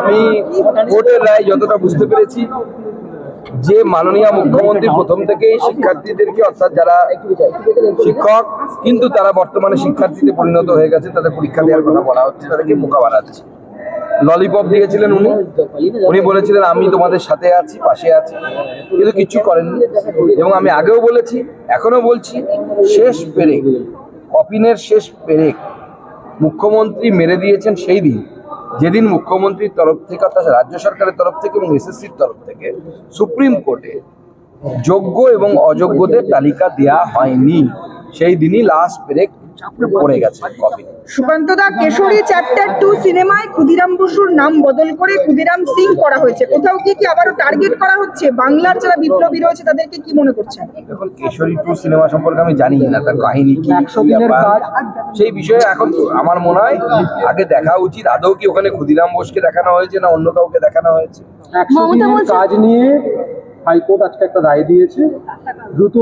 আমি কোর্টের রায় যতটা বুঝতে পেরেছি, যে মাননীয় মুখ্যমন্ত্রী প্রথম থেকেই শিক্ষার্থীদেরকে, অর্থাৎ যারা শিক্ষক, কিন্তু তারা বর্তমানে শিক্ষার্থীতে পরিণত হয়ে গেছে, তাদের পরীক্ষা দেওয়ার কথা বলা হচ্ছে, তাদেরকে বোকা বানাচ্ছে। ললিপপ দিয়েছিলেন উনি। উনি বলেছিলেন, আমি তোমাদের সাথে আছি, পাশে আছি। কিন্তু কিচ্ছু করেননি। এবং আমি আগেও বলেছি এখনও বলছি, শেষ পেরেক কপিনের শেষ পেরেক মুখ্যমন্ত্রী মেরে দিয়েছেন সেই দিন। যেদিন মুখ্যমন্ত্রীর তরফ থেকে অর্থাৎ রাজ্য সরকারের তরফ থেকে এবং এসএসসির তরফ থেকে সুপ্রিম কোর্টে যোগ্য এবং অযোগ্যদের তালিকা দেয়া হয়নি। সেই দিনই লাস্ট ব্রেক পড়ে গেছে কপি সুকান্তদা কেশরী চ্যাপ্টার টু সিনেমায় ক্ষুদিরাম বসুর নাম বদল করে ক্ষুদিরাম সিং করা হয়েছে। কোথাও কি কি আবারও টার্গেট করা হচ্ছে? বাংলার যারা বিপ্লবী রয়েছে তাদেরকে কি মনে করছেন? দেখুন কেশরী টু সিনেমা সম্পর্কে আমি জানি না তার কাহিনী কি সেই বিষয়ে এখন আমার মনে হয় আগে দেখা উচিত। আদৌ কি ওখানে ক্ষুদিরাম বোসকে দেখানো হয়েছে না অন্য কাউকে দেখানো হয়েছে? কাজ নিয়ে হাইকোর্ট আজকে একটা রায় দিয়েছে। দ্রুত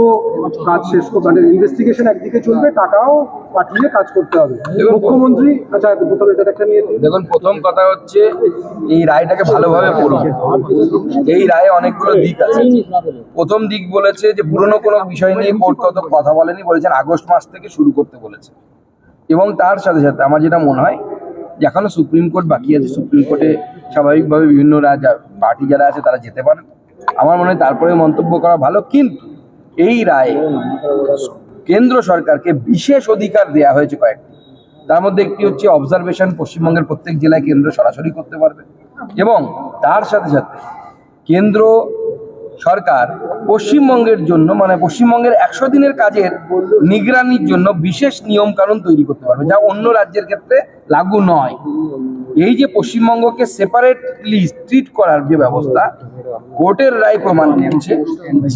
কাজ শেষ মানে ইনভেস্টিগেশন একদিকে চলবে টাকাও পাঠিয়ে কাজ করতে হবে। মুখ্যমন্ত্রী আচ্ছা প্রথমে এটা একটা নিয়ে দেখুন প্রথম কথা হচ্ছে এই রায়টাকে ভালোভাবে পড়ুন। এই রায়ে অনেকগুলো দিক আছে। প্রথম দিক বলেছে যে পুরনো কোনো বিষয় নিয়ে কোর্ট কত কথা বলেনি বলেছেন আগস্ট মাস থেকে শুরু করতে বলেছে। এবং তার সাথে সাথে আমার যেটা মনে হয় যে এখনও সুপ্রিম কোর্ট বাকি আছে। সুপ্রিম কোর্টে স্বাভাবিকভাবে বিভিন্ন রাজা পার্টি যারা আছে তারা যেতে পারেন। আমার মনে হয় তারপরে মন্তব্য করা ভালো কিন্তু এই রায়ে কেন্দ্র সরকারকে বিশেষ অধিকার দেয়া হয়েছে কয়েকটি। তার মধ্যে একটি হচ্ছে অবজারভেশন পশ্চিমবঙ্গের প্রত্যেক জেলায় কেন্দ্র সরাসরি করতে পারবে। এবং তার সাথে সাথে কেন্দ্র সরকার পশ্চিমবঙ্গের জন্য মানে পশ্চিমবঙ্গের একশো দিনের কাজের নিগরানির জন্য বিশেষ নিয়ম কানুন তৈরি করতে পারবে, যা অন্য রাজ্যের ক্ষেত্রে লাগু নয়। এই যে পশ্চিমবঙ্গকে সেপারেটলি ট্রিট করার যে ব্যবস্থা কোর্টের রায় প্রমাণ করছে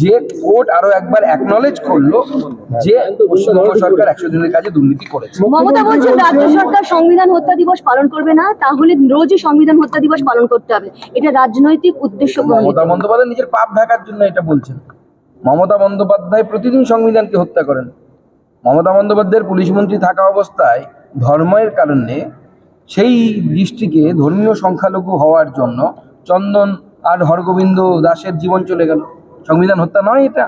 যে কোর্ট আরও একবার অ্যাকনলেজ করল যে পশ্চিমবঙ্গ সরকার একশো দিনের কাজে দুর্নীতি করেছে। মমতা বলছেন রাজ্য সরকার সংবিধান হত্যা দিবস পালন করবে না তাহলে রোজই সংবিধান হত্যা দিবস পালন করতে হবে। এটা রাজনৈতিক উদ্দেশ্য মমতা বন্দ্যোপাধ্যায় নিজের পাপ ঢাকার জন্য এটা বলছেন। মমতা বন্দ্যোপাধ্যায় প্রতিদিন সংবিধানকে হত্যা করেন। মমতা বন্দ্যোপাধ্যায়ের পুলিশ মন্ত্রী থাকা অবস্থায় ধর্মের কারণে সেই দৃষ্টিকে ধর্মীয় সংখ্যালঘু হওয়ার জন্য চন্দন আর হরগোবিন্দ দাসের জীবন চলে গেল। সংবিধান হত্যা নয় এটা।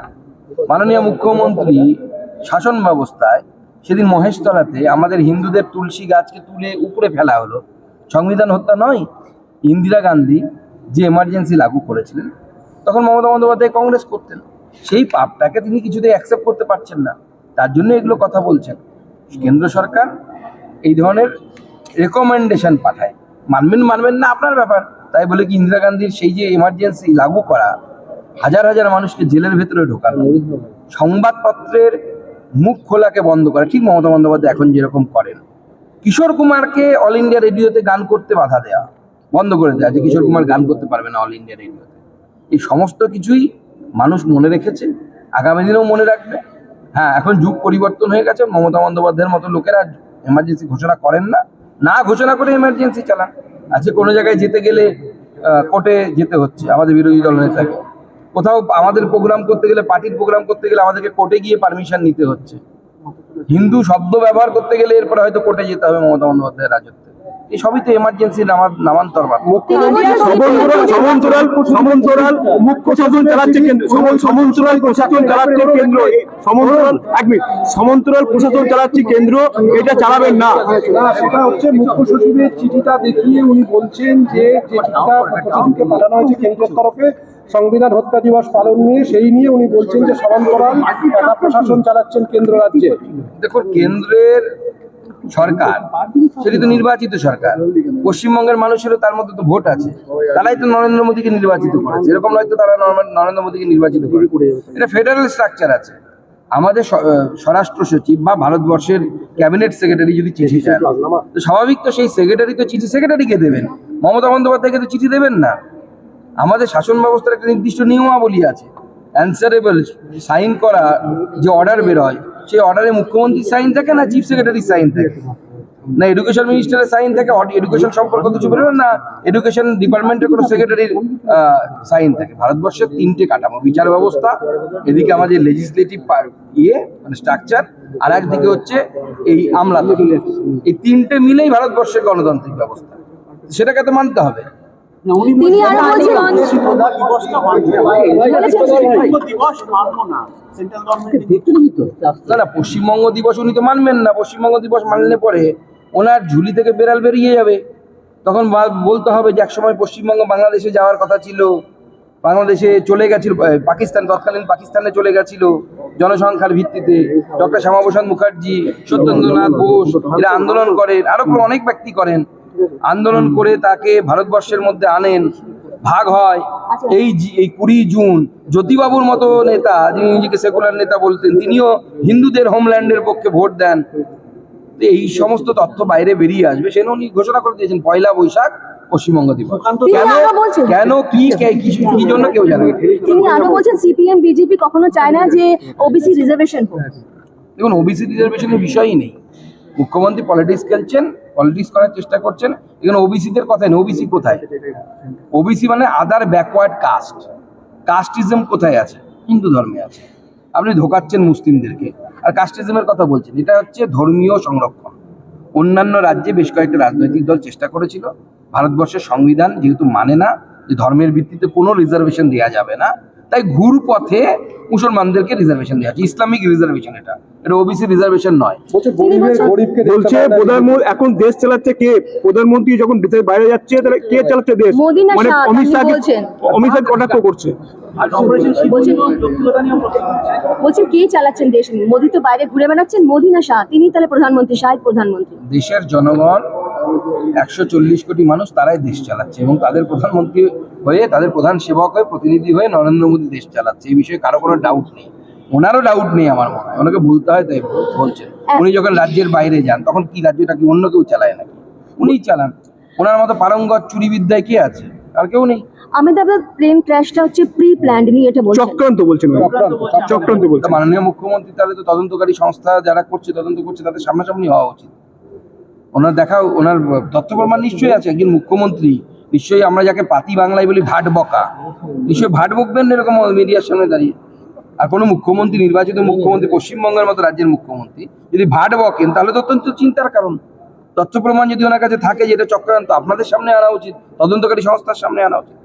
মাননীয় মুখ্যমন্ত্রী শাসন ব্যবস্থায় সেদিন মহেশতলাতে আমাদের হিন্দুদের তুলসী গাছকে তুলে উপরে ফেলা হলো। সংবিধান হত্যা নয়, ইন্দিরা গান্ধী যে এমার্জেন্সি লাগু করেছিলেন, তখন মমতা বন্দ্যোপাধ্যায় কংগ্রেস করতেন। সেই পাপটাকে তিনি কিছুতেই অ্যাকসেপ্ট করতে পারছেন না। তার জন্য এগুলো কথা বলছেন। কেন্দ্র সরকার এই ধরনের রেকমেন্ডেশন পাঠায়। মানবেন মানবেন না আপনার ব্যাপার। তাই বলে কি ইন্দিরা গান্ধীর সেই যে এমার্জেন্সি লাগু করা, হাজার হাজার মানুষকে জেলের ভেতরে ঢোকানো, সংবাদপত্রের মুখ খোলাকে বন্ধ করা, ঠিক মমতা বন্দ্যোপাধ্যায় এখন যেরকম করেন। কিশোর কুমারকে অল ইন্ডিয়া রেডিওতে গান করতে বাধা দেওয়া বন্ধ করে দেওয়া যে কিশোর কুমার গান করতে পারবে না অল ইন্ডিয়া রেডিওতে এই সমস্ত কিছুই মানুষ মনে রেখেছে, আগামী দিনেও মনে রাখবে। হ্যাঁ এখন যুগ পরিবর্তন হয়ে গেছে, মমতা বন্দ্যোপাধ্যায়ের মতো লোকেরা এমার্জেন্সি ঘোষণা করেন না। না, ঘোষণা করে এমার্জেন্সি চালান। আজকে কোনো জায়গায় যেতে গেলে কোর্টে যেতে হচ্ছে, আমাদের বিরোধী দল নেতাকে। কোথাও আমাদের প্রোগ্রাম করতে গেলে পার্টির প্রোগ্রাম করতে গেলে আমাদেরকে কোর্টে গিয়ে পারমিশন নিতে হচ্ছে। হিন্দু শব্দ ব্যবহার করতে গেলে এরপরে হয়তো কোর্টে যেতে হবে মমতা বন্দ্যোপাধ্যায়ের রাজত্বে। এই সবই তো এমার্জেন্সি নামান্তর সমান্তরাল সমান্তরাল মুখ্য শাসন চালাচ্ছে কেন্দ্র। সমান্তরাল প্রশাসন চালাচ্ছে কেন্দ্র। সমান্তরাল এক মিনিট। সমান্তরাল প্রশাসন চালাচ্ছে কেন্দ্র এটা চালাবেন না। না সেটা হচ্ছে মুখ্য সচিবের চিঠিটা দেখিয়ে উনি বলছেন যে যে চিঠিটা পাঠানো হয়েছে কেন্দ্রের তরফে সংবিধান হত্যা দিবস পালন নিয়ে সেই নিয়ে উনি বলছেন যে সমান্তরাল প্রশাসন চালাচ্ছেন কেন্দ্র রাজ্যে। দেখুন কেন্দ্রের সরকার। সেটি তো নির্বাচিত সরকার। পশ্চিমবঙ্গের মানুষেরও তার মধ্যে তো ভোট আছে। তারাই তো নরেন্দ্র মোদীকে নির্বাচিত করেছে। এরকম নয়তো তারা নরেন্দ্র মোদীকে নির্বাচিত করে। এটা ফেডারেল স্ট্রাকচার আছে। আমাদের স্বরাষ্ট্র সচিব বা ভারতবর্ষের ক্যাবিনেট সেক্রেটারি যদি চিঠি চান, তো স্বাভাবিক তো সেই সেক্রেটারি তো চিঠি সেক্রেটারিকে দেবেন? মমতা বন্দ্যোপাধ্যায়কে তো চিঠি দেবেন না। আমাদের শাসন ব্যবস্থার একটা নির্দিষ্ট নিয়মাবলী আছে। অ্যান্সারেবল সাইন করা, যে অর্ডার বেরোয় সেই অর্ডারে মুখ্যমন্ত্রীর সাইন থাকে না চিফ সেক্রেটারি সাইন থাকে? না এডুকেশন মিনিস্টারের সাইন থাকে এডুকেশন সম্পর্কে কিছু বেরোয় না? এডুকেশন ডিপার্টমেন্টের কোনো সেক্রেটারির সাইন থাকে। ভারতবর্ষের তিনটে কাঠামো, বিচার ব্যবস্থা, এদিকে আমাদের লেজিসলেটিভ ইয়ে মানে স্ট্রাকচার আর একদিকে হচ্ছে এই আমলা এই তিনটে মিলেই ভারতবর্ষের গণতান্ত্রিক ব্যবস্থা। সেটাকে তো মানতে হবে। তিনি আরও বলছেন না না পশ্চিমবঙ্গ দিবস উনি তো মানবেন না পশ্চিমবঙ্গ দিবস মানলে পরে ওনার ঝুলি থেকে বেড়াল বেরিয়ে যাবে। তখন বলতে হবে যে একসময় পশ্চিমবঙ্গ বাংলাদেশে যাওয়ার কথা ছিল বাংলাদেশে চলে গেছিল পাকিস্তান তৎকালীন পাকিস্তানে চলে গেছিল জনসংখ্যার ভিত্তিতে। ডক্টর শ্যামাপ্রসাদ মুখার্জি সত্যেন্দ্রনাথ বোস এরা আন্দোলন করেন আরও অনেক ব্যক্তি করেন। আন্দোলন করে তাকে ভারতবর্ষের মধ্যে আনেন ভাগ হয়। এই এই কুড়ি জুন জ্যোতিবাবুর মতো নেতা যিনি নিজেকে সেকুলার নেতা বলতেন তিনিও হিন্দুদের হোমল্যান্ডের পক্ষে ভোট দেন। এই সমস্ত তথ্য বাইরে বেরিয়ে আসবে সেজন্য উনি ঘোষণা করে দিয়েছেন পয়লা বৈশাখ পশ্চিমবঙ্গ দিবস। কেন কেন কি কে- কি কি জন্য কেউ জানে তিনি আরও বলছেন সিপিএম বিজেপি কখনো চায় না যে ওবিসি রিজার্ভেশন হোক। দেখুন ওবিসি রিজার্ভেশনের বিষয়ই নেই। মুখ্যমন্ত্রী পলিটিক্স খেলছেন পলিটিক্স করার চেষ্টা করছেন। এখানে ওবিসিদের কথাই নেই। ওবিসি কোথায়? ওবিসি মানে আদার ব্যাকওয়ার্ড কাস্ট কাস্টিজম কোথায় আছে? হিন্দু ধর্মে আছে। আপনি ধোকাচ্ছেন মুসলিমদেরকে। আর কাস্টিজমের কথা বলছেন। এটা হচ্ছে ধর্মীয় সংরক্ষণ। অন্যান্য রাজ্যে বেশ কয়েকটা রাজনৈতিক দল চেষ্টা করেছিল। ভারতবর্ষের সংবিধান যেহেতু মানে না, যে ধর্মের ভিত্তিতে কোনো রিজার্ভেশন দেওয়া যাবে না। তাই ঘুর পথে মুসলমানদেরকে রিজার্ভেশন দেওয়া হচ্ছে ইসলামিক রিজার্ভেশন এটা। এটা ওবিসি রিজার্ভেশন নয়। বলছে। প্রধানমন্ত্রী এখন দেশ চালাচ্ছে কে? প্রধানমন্ত্রী যখন দেশের বাইরে যাচ্ছে তাহলে কে চালাচ্ছে দেশ? মানে অমিত শাহ বলছেন। অমিত শাহ কটাক্ষ করছে? বলছেন বলছেন কে চালাচ্ছেন দেশ? মোদি তো বাইরে ঘুরে বেড়াচ্ছেন। মোদি না শাহ তিনি তাহলে প্রধানমন্ত্রী শাহিদ প্রধানমন্ত্রী। দেশের জনগণ একশো চল্লিশ কোটি মানুষ তারাই দেশ চালাচ্ছে এবং তাদের প্রধানমন্ত্রী হয়ে তাদের প্রধান সেবক হয়ে প্রতিনিধি হয়ে নরেন্দ্র মোদী দেশ চালাচ্ছে। এই বিষয়ে কারও কোনো ডাউট নেই। ওনারও ডাউট নেই আমার মনে হয়। ওনাকে বলতে হয় তাই বলছেন। উনি যখন রাজ্যের বাইরে যান তখন কি রাজ্যটা কি অন্য কেউ চালায় নাকি? উনিই চালান। ওনার মতো পারঙ্গত চুরিবিদ্যায় কে আছে? আর কেউ নেই। আহমেদাবাদ প্লেন ক্র্যাশটা হচ্ছে প্রি প্ল্যান্ড নিয়ে এটা বলছেন। চক্রান্ত বলছেন। চক্রান্ত বলছেন। মাননীয় মুখ্যমন্ত্রী তাহলে তো তদন্তকারী সংস্থা যারা করছে তদন্ত করছে তাদের সামনাসামনি হওয়া উচিত। ওনার দেখা ওনার তথ্য প্রমাণ নিশ্চয়ই আছে একজন মুখ্যমন্ত্রী। নিশ্চয়ই আমরা যাকে পাতি বাংলায় বলি ভাট বকা। নিশ্চয়ই ভাট বকবেন এরকম মিডিয়ার সামনে দাঁড়িয়ে। আর কোনো মুখ্যমন্ত্রী নির্বাচিত মুখ্যমন্ত্রী পশ্চিমবঙ্গের মতো রাজ্যের মুখ্যমন্ত্রী যদি ভাট বকেন তাহলে তো অত্যন্ত চিন্তার কারণ। তথ্য প্রমাণ যদি ওনার কাছে থাকে যেটা চক্রান্ত আপনাদের সামনে আনা উচিত তদন্তকারী সংস্থার সামনে আনা উচিত।